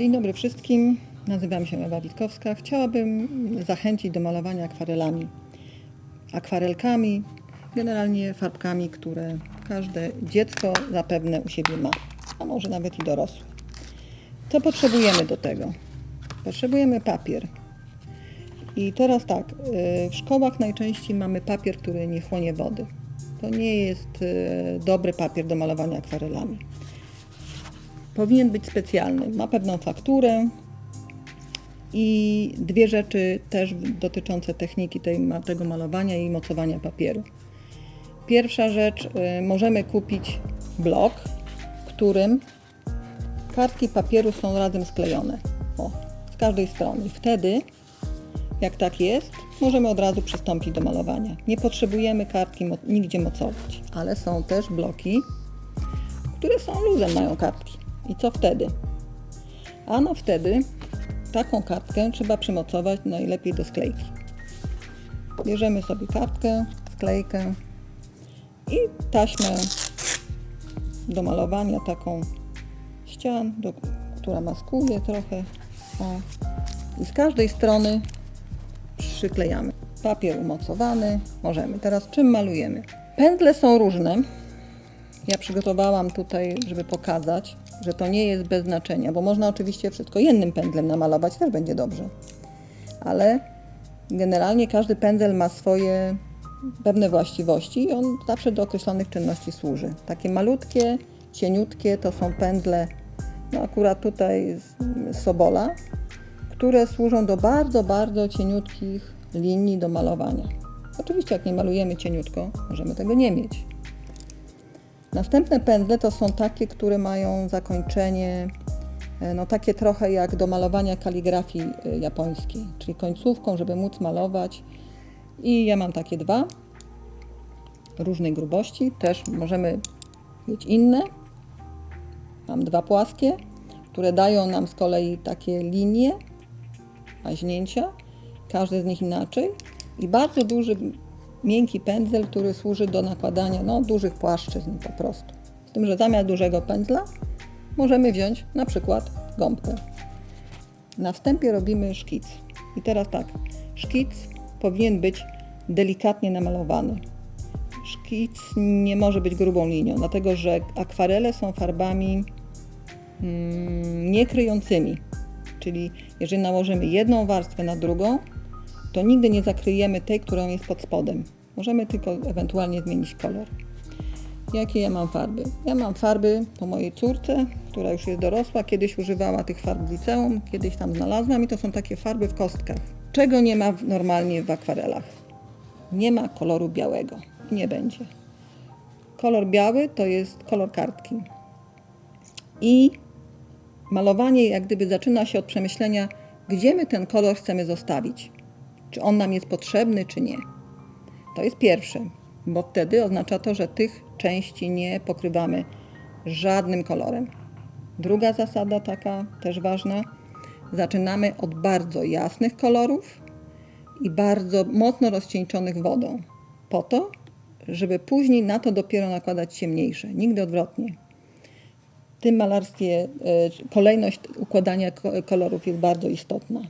Dzień dobry wszystkim. Nazywam się Ewa Witkowska. Chciałabym zachęcić do malowania akwarelami. Akwarelkami, generalnie farbkami, które każde dziecko zapewne u siebie ma, a może nawet i dorosłe. Co potrzebujemy do tego? Potrzebujemy papier. I teraz tak, y, w szkołach najczęściej mamy papier, który nie chłonie wody. To nie jest y, dobry papier do malowania akwarelami powinien być specjalny. Ma pewną fakturę i dwie rzeczy też dotyczące techniki tej, tego malowania i mocowania papieru. Pierwsza rzecz, y, możemy kupić blok, w którym kartki papieru są razem sklejone. O, z każdej strony. Wtedy, jak tak jest, możemy od razu przystąpić do malowania. Nie potrzebujemy kartki mo- nigdzie mocować, ale są też bloki, które są luzem, mają kartki. I co wtedy? Ano wtedy taką kartkę trzeba przymocować najlepiej do sklejki. Bierzemy sobie kartkę, sklejkę i taśmę do malowania taką ścian, do, która maskuje trochę. O. I z każdej strony przyklejamy. Papier umocowany, możemy. Teraz czym malujemy? Pędzle są różne. Ja przygotowałam tutaj, żeby pokazać, że to nie jest bez znaczenia, bo można oczywiście wszystko jednym pędzlem namalować, też będzie dobrze. Ale generalnie każdy pędzel ma swoje pewne właściwości i on zawsze do określonych czynności służy. Takie malutkie, cieniutkie to są pędzle, no akurat tutaj z Sobola, które służą do bardzo, bardzo cieniutkich linii do malowania. Oczywiście jak nie malujemy cieniutko, możemy tego nie mieć. Następne pędzle to są takie, które mają zakończenie, e, no takie trochę jak do malowania kaligrafii e, japońskiej, czyli końcówką, żeby móc malować. I ja mam takie dwa, różnej grubości, też możemy mieć inne. Mam dwa płaskie, które dają nam z kolei takie linie, maźnięcia, każdy z nich inaczej. I bardzo duży miękki pędzel, który służy do nakładania no, dużych płaszczyzn po prostu. Z tym, że zamiast dużego pędzla możemy wziąć na przykład gąbkę. Na wstępie robimy szkic. I teraz tak, szkic powinien być delikatnie namalowany. Szkic nie może być grubą linią, dlatego że akwarele są farbami mm, niekryjącymi. Czyli jeżeli nałożymy jedną warstwę na drugą, to nigdy nie zakryjemy tej, którą jest pod spodem. Możemy tylko ewentualnie zmienić kolor. Jakie ja mam farby? Ja mam farby po mojej córce, która już jest dorosła. Kiedyś używała tych farb w liceum, kiedyś tam znalazłam i to są takie farby w kostkach. Czego nie ma normalnie w akwarelach? Nie ma koloru białego. Nie będzie. Kolor biały to jest kolor kartki. I malowanie jak gdyby zaczyna się od przemyślenia, gdzie my ten kolor chcemy zostawić. Czy on nam jest potrzebny, czy nie. To jest pierwsze, bo wtedy oznacza to, że tych części nie pokrywamy żadnym kolorem. Druga zasada, taka też ważna, zaczynamy od bardzo jasnych kolorów i bardzo mocno rozcieńczonych wodą, po to, żeby później na to dopiero nakładać ciemniejsze, nigdy odwrotnie. W tym malarstwie e, kolejność układania ko- kolorów jest bardzo istotna.